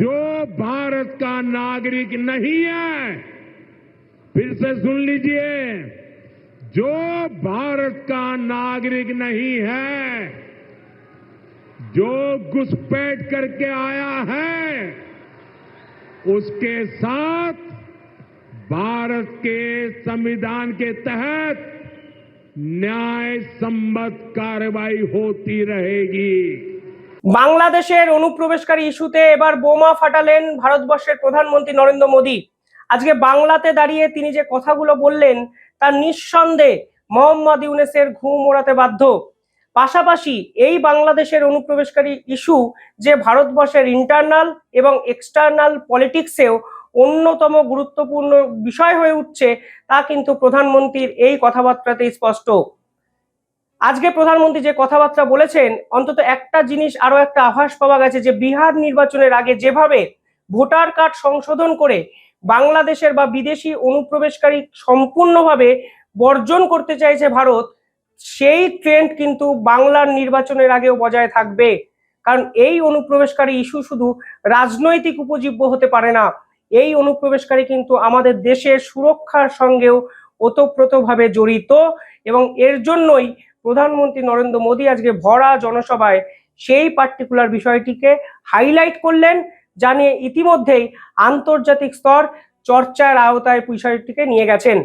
जो भारत का नागरिक नहीं है, फिर से सुन लीजिए, जो भारत का नागरिक नहीं है, जो घुसपैठ करके आया है, उसके साथ भारत के संविधान के तहत न्याय सम्मत कार्रवाई होती रहेगी। বাংলাদেশের অনুপ্রবেশকারী ইস্যুতে এবার বোমা ফাটালেন ভারতবর্ষের প্রধানমন্ত্রী নরেন্দ্র মোদী। আজকে বাংলাতে দাঁড়িয়ে তিনি যে কথাগুলো বললেন তার নিঃসন্দেহে মোহাম্মদ ইউনেসের ঘুম ওড়াতে বাধ্য। পাশাপাশি এই বাংলাদেশের অনুপ্রবেশকারী ইস্যু যে ভারতবর্ষের ইন্টারনাল এবং এক্সটার্নাল পলিটিক্সেও অন্যতম গুরুত্বপূর্ণ বিষয় হয়ে উঠছে, তা কিন্তু প্রধানমন্ত্রীর এই কথাবার্তাতেই স্পষ্ট। আজকে প্রধানমন্ত্রী যে কথাবার্তা বলেছেন, অন্তত একটা জিনিস আরও একটা আভাস পাওয়া গেছে যে বিহার নির্বাচনের আগে যেভাবে ভোটার কার্ড সংশোধন করে বাংলাদেশের বা বিদেশি অনুপ্রবেশকারী সম্পূর্ণভাবে বর্জন করতে চাইছে ভারত, সেই ট্রেন্ড কিন্তু বাংলার নির্বাচনের আগেও বজায় থাকবে। কারণ এই অনুপ্রবেশকারী ইস্যু শুধু রাজনৈতিক উপজীব্য হতে পারে না, এই অনুপ্রবেশকারী কিন্তু আমাদের দেশের সুরক্ষার সঙ্গেও ওতপ্রোতভাবে জড়িত এবং এর জন্যই প্রধানমন্ত্রী নরেন্দ্র মোদী আজকে ভরা জনসভায় সেই পার্টিকুলার বিষয়টিকে হাইলাইট করলেন, জানিয়ে ইতিমধ্যেই আন্তর্জাতিক স্তর চর্চার আওতায় বিষয়টিকে নিয়ে গেছেন।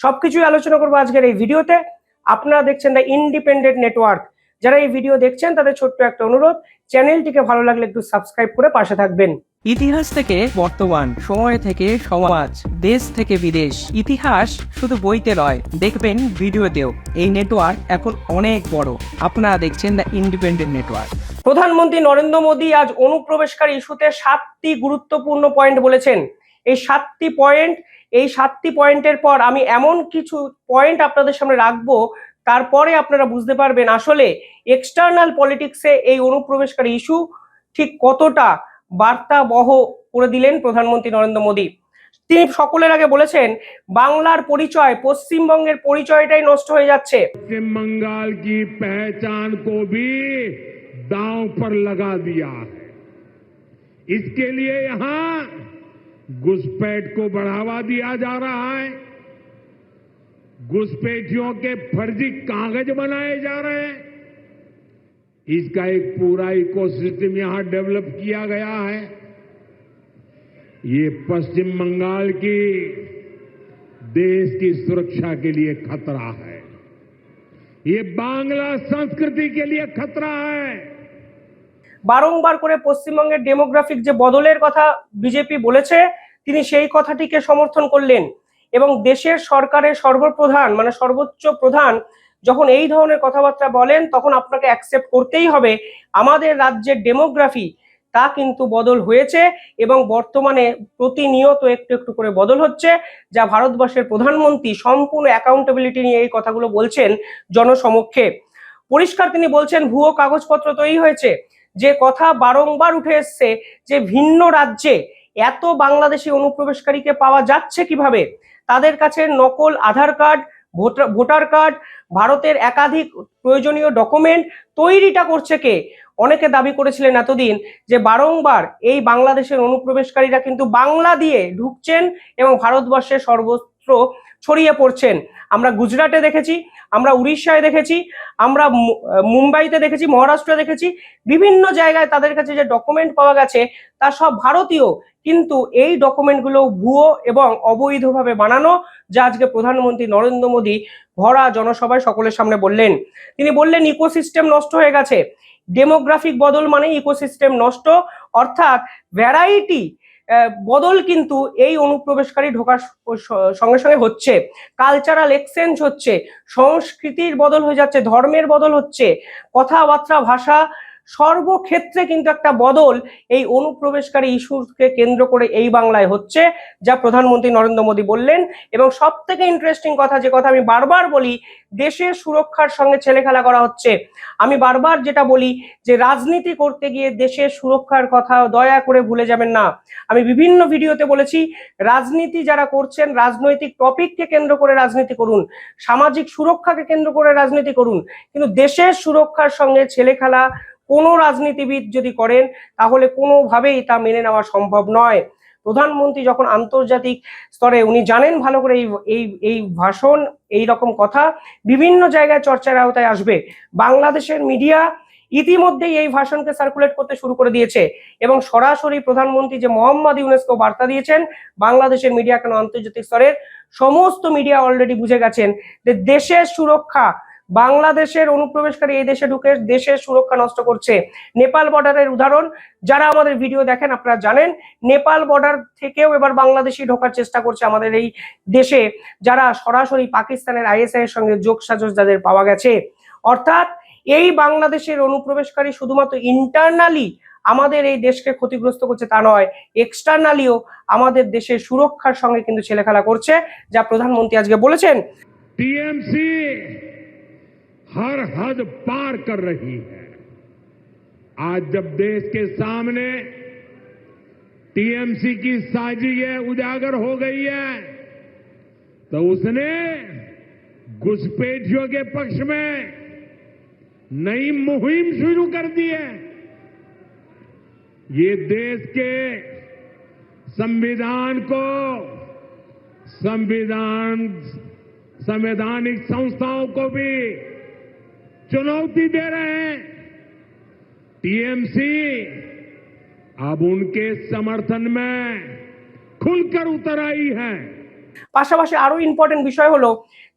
সবকিছুই আলোচনা করব আজকের এই ভিডিওতে। আপনারা দেখছেন দ্য ইন্ডিপেন্ডেন্ট নেটওয়ার্ক যারা এই ভিডিও দেখছেন, তাদের ছোট্ট একটা অনুরোধ, চ্যানেলটিকে ভালো লাগলে একটু সাবস্ক্রাইব করে পাশে থাকবেন। ইতিহাস থেকে বর্তমান সময় থেকে সমাজ, দেশ থেকে বিদেশ। ইতিহাস শুধু বইতে নয়, দেখবেন ভিডিওতেও। এই নেটওয়ার্ক এখন অনেক বড়। আপনারা দেখছেন দ্য ইন্ডিপেন্ডেন্ট নেটওয়ার্ক প্রধানমন্ত্রী নরেন্দ্র মোদী আজ অনুপ্রবেশকারী ইস্যুতে সাতটি গুরুত্বপূর্ণ পয়েন্ট বলেছেন। এই সাতটি পয়েন্ট, এই সাতটি পয়েন্টের পর আমি এমন কিছু পয়েন্ট আপনাদের সামনে রাখব, তারপরে আপনারা বুঝতে পারবেন আসলে এক্সটার্নাল পলিটিক্সে এই অনুপ্রবেশকারী ইস্যু ঠিক কতটা বার্তা বহ করে দিলেন প্রধানমন্ত্রী নরেন্দ্র মোদী তিনি সকলের আগে বলেছেন বাংলার পরিচয় পশ্চিমবঙ্গের পরিচয়টাই নষ্ট হয়ে যাচ্ছে पश्चिम बंगाल की पहचान को भी दांव पर लगा दिया है इसके लिए यहां घुसपैठ को बढ़ावा दिया जा रहा है घुसपैठियों के फर्जी कागज बनाए जा रहे हैं इसका एक पूरा इकोसिस्टम यहां डेवलप किया गया है ये पश्चिम बंगाल की देश की सुरक्षा के लिए खतरा है ये बांग्ला संस्कृति के लिए खतरा है বারংবার করে পশ্চিমবঙ্গের ডেমোগ্রাফিক যে বদলের কথা বিজেপি বলেছে তিনি সেই কথাটিকে সমর্থন করলেন এবং দেশের সরকারের সর্বপ্রধান মানে সর্বোচ্চ প্রধান যখন এই ধরনের কথাবার্তা বলেন, তখন আপনাকে অ্যাকসেপ্ট করতেই হবে। আমাদের রাজ্যের ডেমোগ্রাফি তা কিন্তু বদল হয়েছে এবং বর্তমানে প্রতিনিয়ত একটু একটু করে বদল হচ্ছে, যা ভারতবর্ষের প্রধানমন্ত্রী সম্পূর্ণ অ্যাকাউন্টেবিলিটি নিয়ে এই কথাগুলো বলছেন জনসমক্ষে। পরিষ্কার তিনি বলছেন, ভুয়ো কাগজপত্র তৈরি হয়েছে। যে কথা বারংবার উঠে এসছে যে ভিন্ন রাজ্যে এত বাংলাদেশি অনুপ্রবেশকারীকে পাওয়া যাচ্ছে কীভাবে? তাদের কাছে নকল Aadhaar card voter voter card, ভারতের একাধিক প্রয়োজনীয় ডকুমেন্ট তৈরিটা করছে কে? অনেকে দাবি করেছিলেন এতদিন যে বারংবার এই বাংলাদেশের অনুপ্রবেশকারীরা কিন্তু বাংলা দিয়ে ঢুকছেন এবং ভারতবর্ষের সর্বত্র ছড়িয়ে পড়ছেন। আমরা গুজরাটে দেখেছি, আমরা উড়িষ্যায় দেখেছি, আমরা মুম্বাইতে দেখেছি, মহারাষ্ট্রে দেখেছি, বিভিন্ন জায়গায় তাদের কাছে যে ডকুমেন্ট পাওয়া গেছে, তা সব ভারতীয়। কিন্তু এই ডকুমেন্টগুলো ভুয়ো এবং অবৈধভাবে বানানো, যা আজকে প্রধানমন্ত্রী নরেন্দ্র মোদী ভরা জনসভায় সকলের সামনে বললেন। তিনি বললেন ইকোসিস্টেম নষ্ট হয়ে গেছে। ডেমোগ্রাফিক বদল মানে ইকোসিস্টেম নষ্ট। অর্থাৎ ভ্যারাইটি বদল কিন্তু এই অনুপ্রবেশকারী ঢোকার সঙ্গে সঙ্গে হচ্ছে। কালচারাল এক্সচেঞ্জ হচ্ছে, সংস্কৃতির বদল হয়ে যাচ্ছে, ধর্মের বদল হচ্ছে, কথাবার্তা, ভাষা সর্বক্ষেত্রে কিন্তু একটা বদল এই অনুপ্রবেশকারী ইস্যুকে কেন্দ্র করে এই বাংলায় হচ্ছে, যা প্রধানমন্ত্রী নরেন্দ্র মোদী বললেন। এবং সব থেকে ইন্টারেস্টিং কথা, যে কথা আমি বারবার বলি, দেশের সুরক্ষার সঙ্গে ছেলেখেলা করা হচ্ছে। আমি বারবার যেটা বলি, যে রাজনীতি করতে গিয়ে দেশের সুরক্ষার কথা দয়া করে ভুলে যাবেন না। আমি বিভিন্ন ভিডিওতে বলেছি, রাজনীতি যারা করছেন, রাজনৈতিক টপিককে কেন্দ্র করে রাজনীতি করুন। সামাজিক সুরক্ষাকে কেন্দ্র করে রাজনীতি করুন। কিন্তু দেশের সুরক্ষার সঙ্গে ছেলেখেলা কোনো রাজনীতিবিদ যদি করেন, তাহলে কোনোভাবেই তা মেনে নেওয়া সম্ভব নয়। প্রধানমন্ত্রী যখন আন্তর্জাতিক স্তরে, উনি জানেন ভালো করে এই এই ভাষণ, এই রকম কথা। বিভিন্ন জায়গায় চর্চার আওতায় আসবে। বাংলাদেশের মিডিয়া ইতিমধ্যেই এই ভাষণকে সার্কুলেট করতে শুরু করে দিয়েছে। এবং সরাসরি প্রধানমন্ত্রী যে মোহাম্মদ ইউনেস্কো বার্তা দিয়েছেন, বাংলাদেশের মিডিয়া কেন আন্তর্জাতিক স্তরের সমস্ত মিডিয়া অলরেডি বুঝে গেছেন যে দেশের সুরক্ষা বাংলাদেশের অনুপ্রবেশকারী এই দেশে ঢুকে দেশের সুরক্ষা নষ্ট করছে। নেপাল বর্ডারের উদাহরণ, যারা আমাদের ভিডিও দেখেন আপনারা জানেন, নেপাল বর্ডার থেকেও এবার বাংলাদেশি ঢোকার চেষ্টা করছে আমাদের এই দেশে, যারা সরাসরি পাকিস্তানের আইএসআই এর সঙ্গে যোগ সাজস যাদের পাওয়া গেছে। অর্থাৎ এই বাংলাদেশের অনুপ্রবেশকারী শুধুমাত্র ইন্টারনালি আমাদের এই দেশকে ক্ষতিগ্রস্ত করছে তা নয় এক্সটার্নালিও আমাদের দেশের সুরক্ষার সঙ্গে কিন্তু ছেলেখেলা করছে, যা প্রধানমন্ত্রী আজকে বলেছেন। টিএমসি हर हद पार कर रही है। आज जब देश के सामने टीएमसी की साजिशें उजागर हो गई है तो उसने घुसपैठियों के पक्ष में नई मुहिम शुरू कर दी है। ये देश के संविधान को संविधान, संवैधानिक संस्थाओं को भी चुनौती दे रहे हैं टीएमसी अब उनके समर्थन में खुलकर उतर आई है পাশাপাশি আরো ইম্পর্টেন্ট বিষয় হলো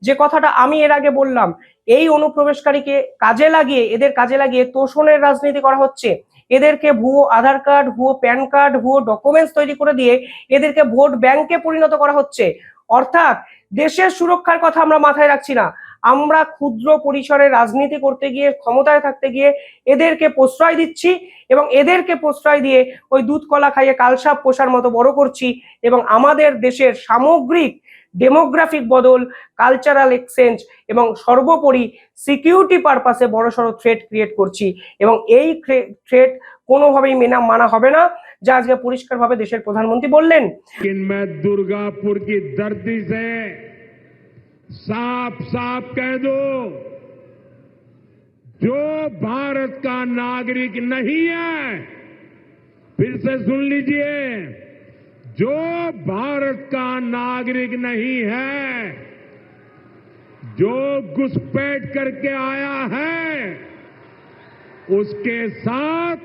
যে কথাটা আমি এর আগে বললাম এই অনুপ্রবেশকারীকে কাজে লাগিয়ে এদের কাজে লাগিয়ে তোষণের রাজনীতি করা হচ্ছে এদেরকে ভুয়ো আধার কার্ড ভুয়ো প্যান কার্ড ভুয়ো ডকুমেন্টস তৈরি করে দিয়ে এদেরকে ভোট ব্যাংকে পরিণত করা হচ্ছে অর্থাৎ দেশের সুরক্ষার কথা আমরা মাথায় রাখছি না আমরা ক্ষুদ্র পরিসরে রাজনীতি করতে গিয়ে, ক্ষমতায় থাকতে গিয়ে এদেরকে প্রশ্রয় দিচ্ছি এবং এদেরকে প্রশ্রয় দিয়ে ওই দুধ কলা খাইয়ে কালসাপ পোষার মতো বড় করছি এবং আমাদের দেশের সামগ্রিক ডেমোগ্রাফিক বদল কালচারাল এক্সচেঞ্জ এবং সর্বোপরি সিকিউরিটি পারপাসে বড়সড় থ্রেট ক্রিয়েট করছি এবং এই থ্রেট কোনোভাবেই মেনা, মানা হবে না, যা আজকে পরিষ্কারভাবে দেশের প্রধানমন্ত্রী বললেন। দুর্গাপুর কি দর্দি সে साफ़ साफ़ कह दो, जो भारत का नागरिक नहीं है, फिर से सुन लीजिए, जो भारत का नागरिक नहीं है, जो घुसपैठ करके आया है, उसके साथ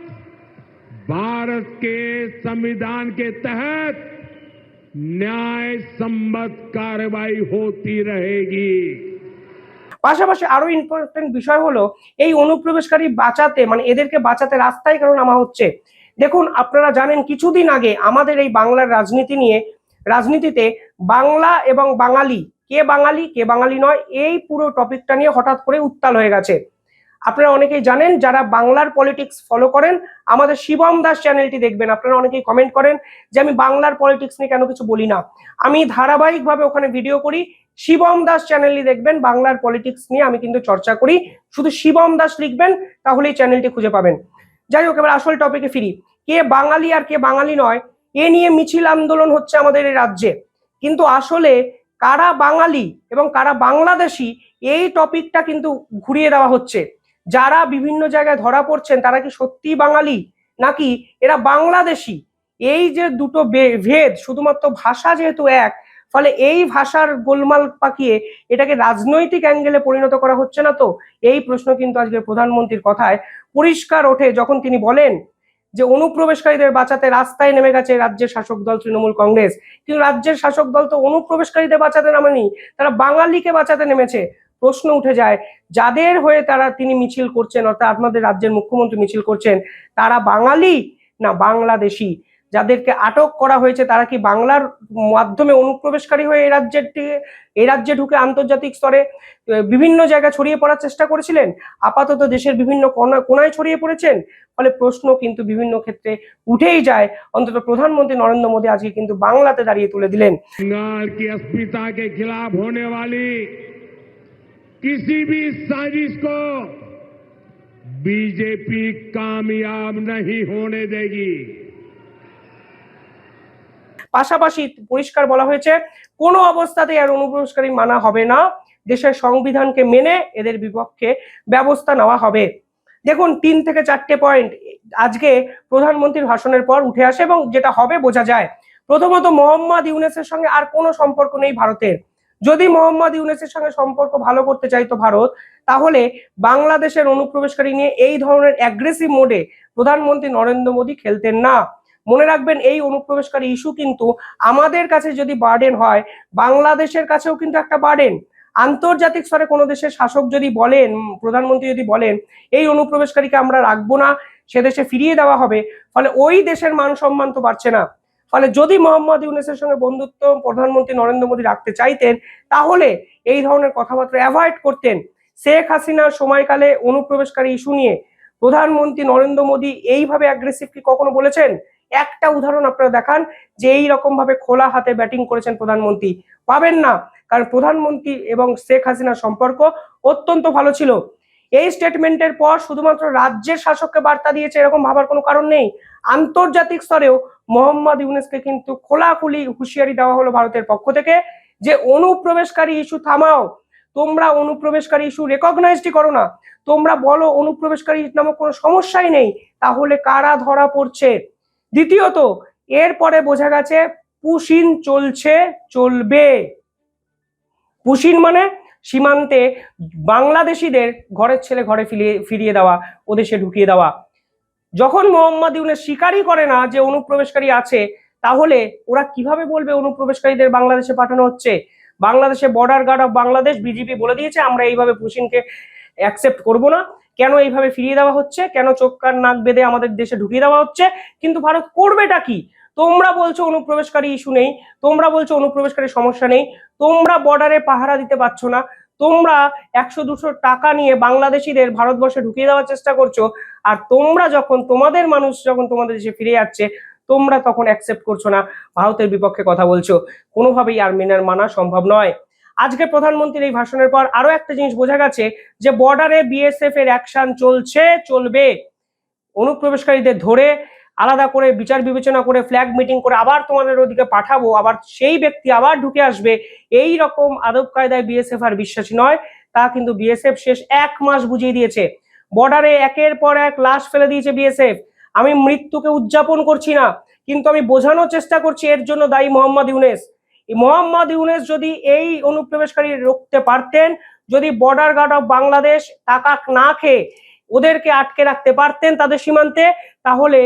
भारत के संविधान के तहत ন্যায় সম্মত কারবাই হতি রহেগি পাশাপাশি আরও ইম্পর্টেন্ট বিষয় হলো, এই অনুপ্রবেশকারী বাঁচাতে মানে এদেরকে বাঁচাতে রাস্তায় কারণ নামা হচ্ছে? দেখুন, আপনারা জানেন কিছুদিন আগে আমাদের এই বাংলার রাজনীতি নিয়ে, রাজনীতিতে বাংলা এবং বাঙালি, কে বাঙালি কে বাঙালি নয়, এই পুরো টপিকটা নিয়ে হঠাৎ করে উত্তাল হয়ে গেছে। আপনারা অনেকেই জানেন, যারা বাংলার পলিটিক্স ফলো করেন, আমাদের শিবম দাস চ্যানেলটি দেখবেন, আপনারা অনেকেই কমেন্ট করেন যে আমি বাংলার পলিটিক্স নিয়ে কেন কিছু বলি না। আমি ধারাবাহিকভাবে ওখানে ভিডিও করি, শিবম দাস চ্যানেলটি দেখবেন, বাংলার পলিটিক্স নিয়ে আমি কিন্তু চর্চা করি। শুধু শিবম দাস লিখবেন, তাহলেই চ্যানেলটি খুঁজে পাবেন। যাই হোক, এবার আসল টপিকে ফিরি। কে বাঙালি আর কে বাঙালি নয়, এ নিয়ে মিছিল আন্দোলন হচ্ছে আমাদের এই রাজ্যে। কিন্তু আসলে কারা বাঙালি এবং কারা বাংলাদেশি, এই টপিকটা কিন্তু ঘুরিয়ে দেওয়া হচ্ছে। যারা বিভিন্ন জায়গায় ধরা পড়ছেন, তারা কি সত্যি বাঙালি? নাকি এরা বাংলাদেশি? এই যে দুটো ভেদ, শুধুমাত্র ভাষা যেহেতু এক, ফলে এই ভাষার গোলমাল পাকিয়ে এটাকে রাজনৈতিক অ্যাঙ্গেলে পরিণত করা হচ্ছে না তো? এই প্রশ্ন কিন্তু আজকে প্রধানমন্ত্রীর কথায় পরিষ্কার ওঠে যখন তিনি বলেন যে অনুপ্রবেশকারীদের বাঁচাতে রাস্তায় নেমে গেছে রাজ্যের শাসক দল তৃণমূল কংগ্রেস। কিন্তু রাজ্যের শাসক দল তো অনুপ্রবেশকারীদের বাঁচাতে নামেনি, তারা বাঙালিকে বাঁচাতে নেমেছে। প্রশ্ন উঠে যায়, যাদের হয়ে তারা তিনি মিছিল করছেন, অর্থাৎ আপনাদের রাজ্যের মুখ্যমন্ত্রী মিছিল করছেন, তারা বাঙালি না বাংলাদেশি? যাদেরকে আটক করা হয়েছে, তারা কি বাংলার মাধ্যমে অনুপ্রবেশকারী হয়ে এই রাজ্যের এই রাজ্যে ঢুকে আন্তর্জাতিক স্তরে বিভিন্ন জায়গায় ছড়িয়ে পড়ার চেষ্টা করেছিলেন? আপাতত দেশের বিভিন্ন কোনা- কোনায় ছড়িয়ে পড়েছেন? ফলে প্রশ্ন কিন্তু বিভিন্ন ক্ষেত্রে উঠেই যায়। অন্তত প্রধানমন্ত্রী নরেন্দ্র মোদী আজকে কিন্তু বাংলাতে দাঁড়িয়ে তুলে দিলেন। किसी भी साजिश को बीजेपी कामयाब नहीं होने देगी পাশাপাশি পরিষ্কার বলা হয়েছে কোনো অবস্থাতেই আর অনুপ্রবেশকারী মানা হবে না দেশের সংবিধানকে মেনে এদের বিপক্ষে ব্যবস্থা নেওয়া হবে দেখুন তিন থেকে চারটে পয়েন্ট আজকে প্রধানমন্ত্রীর ভাষণের পর উঠে আসে এবং যেটা হবে বোঝা যায় প্রথমত মোহাম্মদ ইউনেসের সঙ্গে আর কোনো সম্পর্ক নেই ভারতের যদি মোহাম্মদ ইউনেসের সঙ্গে সম্পর্ক ভালো করতে চাইতো ভারত, তাহলে বাংলাদেশের অনুপ্রবেশকারী নিয়ে এই ধরনের অ্যাগ্রেসিভ মোডে প্রধানমন্ত্রী নরেন্দ্র মোদী খেলতেন না। মনে রাখবেন, এই অনুপ্রবেশকারী ইস্যু কিন্তু আমাদের কাছে যদি বার্ডেন হয়, বাংলাদেশের কাছেও কিন্তু একটা বার্ডেন আন্তর্জাতিক স্তরে কোনো দেশের শাসক যদি বলেন, প্রধানমন্ত্রী যদি বলেন, এই অনুপ্রবেশকারীকে আমরা রাখব না, সে দেশে ফিরিয়ে দেওয়া হবে, ফলে ওই দেশের মান সম্মান তো বাড়ছে না। ফলে যদি মোহাম্মদ ইউনেসের সঙ্গে বন্ধুত্ব প্রধানমন্ত্রী নরেন্দ্র মোদী রাখতে চাইতেন, তাহলে এই ধরনের কথাবার্তা অ্যাভয়েড করতেন। শেখ হাসিনার সময়কালে অনুপ্রবেশকারী ইস্যু নিয়ে প্রধানমন্ত্রী নরেন্দ্র মোদী এইভাবে অ্যাগ্রেসিভ কি কখনো বলেছেন? একটা উদাহরণ আপনারা দেখান যে এই রকম ভাবে খোলা হাতে ব্যাটিং করেছেন প্রধানমন্ত্রী। পাবেন না, কারণ প্রধানমন্ত্রী এবং শেখ হাসিনার সম্পর্ক অত্যন্ত ভালো ছিল। এই স্টেটমেন্টের পর শুধুমাত্র রাজ্যের শাসককে বার্তা দিয়েছে, এরকম ভাবার কোনো কারণ নেই। আন্তর্জাতিক স্তরেও মোহাম্মদ ইউনেসকে কিন্তু খোলাখুলি হুঁশিয়ারি দেওয়া হলো ভারতের পক্ষ থেকে যে, অনুপ্রবেশকারী ইস্যু থামাও। তোমরা অনুপ্রবেশকারী ইস্যু রেকগনাইজডই করো না। তোমরা বলো অনুপ্রবেশকারী নামক কোনো সমস্যাই নেই, তাহলে কারা ধরা পড়ছে? দ্বিতীয়ত, এরপরে বোঝা গেছে পুশিন চলছে, চলবে। পুশিন মানে সীমান্তে বাংলাদেশিদের ঘরের ছেলে ঘরে ফিরিয়ে ফিরিয়ে দেওয়া, ওদেশে ঢুকিয়ে দেওয়া। যখন মোহাম্মদ ইউনেস স্বীকারই করে না যে অনুপ্রবেশকারী আছে, তাহলে ওরা কীভাবে বলবে অনুপ্রবেশকারীদের বাংলাদেশে পাঠানো হচ্ছে? বাংলাদেশে border guard of Bangladesh BJP বলে দিয়েছে, আমরা এইভাবে পুশিনকে অ্যাকসেপ্ট করব না। কেন এইভাবে ফিরিয়ে দেওয়া হচ্ছে? কেন চোখ কান নাক বেঁধে আমাদের দেশে ঢুকিয়ে দেওয়া হচ্ছে? কিন্তু ভারত করবেটা কি? তোমরা বলছো অনুপ্রবেশকারী ইস্যু নেই, তোমরা বলছো অনুপ্রবেশকারী সমস্যা নেই, তোমরা বর্ডারে পাহারা দিতে পারছ না, তোমরা একশো দুশো টাকা নিয়ে বাংলাদেশিদের ভারতবর্ষে ঢুকিয়ে দেওয়ার চেষ্টা করছ, আর তোমরা যখন তোমাদের মানুষ যখন তোমাদের দেশে ফিরে যাচ্ছে, তোমরা তখন অ্যাকসেপ্ট করছ না, ভারতের বিপক্ষে কথা বলছো। কোনোভাবেই আর মেনার মানা সম্ভব নয়। আজকে প্রধানমন্ত্রীর এই ভাষণের পর আরও একটা জিনিস বোঝা গেছে যে বর্ডারে বিএসএফ এর অ্যাকশন চলছে, চলবে। অনুপ্রবেশকারীদের ধরে আলাদা করে বিচার বিবেচনা করে ফ্ল্যাগ মিটিং করে আবার তোমাদের ওদিকে পাঠাবো, আবার সেই ব্যক্তি আবার ঢুকে আসবে। এই রকম আদব কায়দায় বিএসএফ আর বিশ্বাসী নয়, তা কিন্তু বিএসএফ শেষ এক মাস বুঝিয়ে দিয়েছে। বর্ডারে একের পর এক লাশ ফেলে দিয়েছে বিএসএফ আমি মৃত্যুকে উদযাপন করছি না, কিন্তু আমি বোঝানোর চেষ্টা করছি এর জন্য দায়ী মোহাম্মদ ইউনেস। মোহাম্মদ ইউনেস যদি এই অনুপ্রবেশকারী রুখতে পারতেন, যদি বর্ডার গার্ড অফ বাংলাদেশ টাকা না খেয়ে ওদেরকে আটকে রাখতে পারতেন তাদের সীমান্তে, তাহলে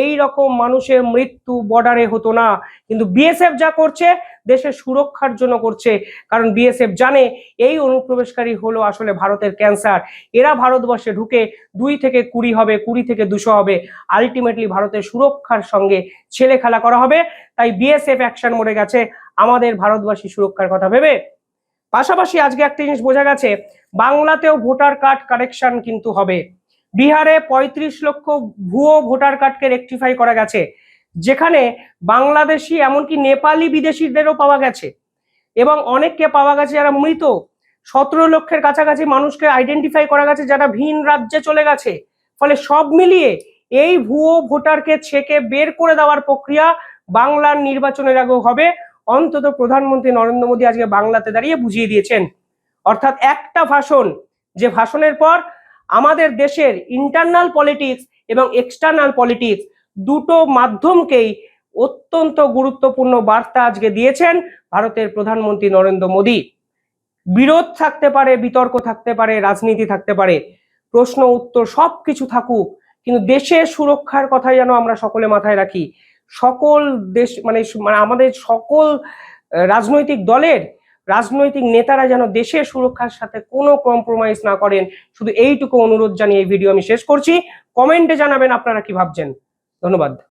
এই রকম মানুষের মৃত্যু বর্ডারে হতো না। কিন্তু বিএসএফ যা করছে, দেশের সুরক্ষার জন্য করছে। কারণ বিএসএফ জানে এই অনুপ্রবেশকারী হলো আসলে ভারতের ক্যান্সার। এরা ভারতবর্ষে ঢুকে দুই থেকে কুড়ি হবে, কুড়ি থেকে দুশো হবে। আলটিমেটলি ভারতের সুরক্ষার সঙ্গে ছেলে খেলা করা হবে। তাই বিএসএফ অ্যাকশন মরে গেছে। আমাদের ভারতবাসী সুরক্ষার কথা ভেবে পাশাপাশি আজকে একটা জিনিস বোঝা গেছে, বাংলাতেও ভোটার কার্ড কারেকশন কিন্তু হবে। বিহারে পঁয়ত্রিশ লক্ষ ভুয়ো ভোটার কার্ডকে রেকটিফাই করা গেছে, যেখানে বাংলাদেশি এমনকি নেপালি বিদেশিদেরও পাওয়া গেছে। এবং অনেককে পাওয়া গেছে যারা মৃত, সতেরো লক্ষের কাছাকাছি মানুষকে আইডেন্টিফাই করা গেছে যারা ভিন রাজ্যে চলে গেছে। ফলে সব মিলিয়ে এই ভুয়ো ভোটারকে ছেকে বের করে দেওয়ার প্রক্রিয়া বাংলার নির্বাচনের আগেও হবে। অন্তত প্রধানমন্ত্রী নরেন্দ্র মোদী আজকে বাংলাতে দাঁড়িয়ে বুঝিয়ে দিয়েছেন। অর্থাৎ একটা ভাষণ, যে ভাষণের পর আমাদের দেশের ইন্টারনাল পলিটিক্স এবং এক্সটার্নাল পলিটিক্স দুটো মাধ্যমকেই অত্যন্ত গুরুত্বপূর্ণ বার্তা আজকে দিয়েছেন ভারতের প্রধানমন্ত্রী নরেন্দ্র মোদী। বিরোধ থাকতে পারে, বিতর্ক থাকতে পারে, রাজনীতি থাকতে পারে, প্রশ্ন, উত্তর সব কিছু থাকুক, কিন্তু দেশের সুরক্ষার কথা যেন আমরা সকলে মাথায় রাখি। সকল দেশ মানে মানে আমাদের সকল রাজনৈতিক দলের রাজনৈতিক নেতারা যেন দেশের সুরক্ষার সাথে কোনো কম্প্রোমাইজ না করেন। শুধু এইটুকু অনুরোধ জানিয়ে এই ভিডিও আমি শেষ করছি। কমেন্টে জানাবেন আপনারা কি ভাবছেন। ধন্যবাদ।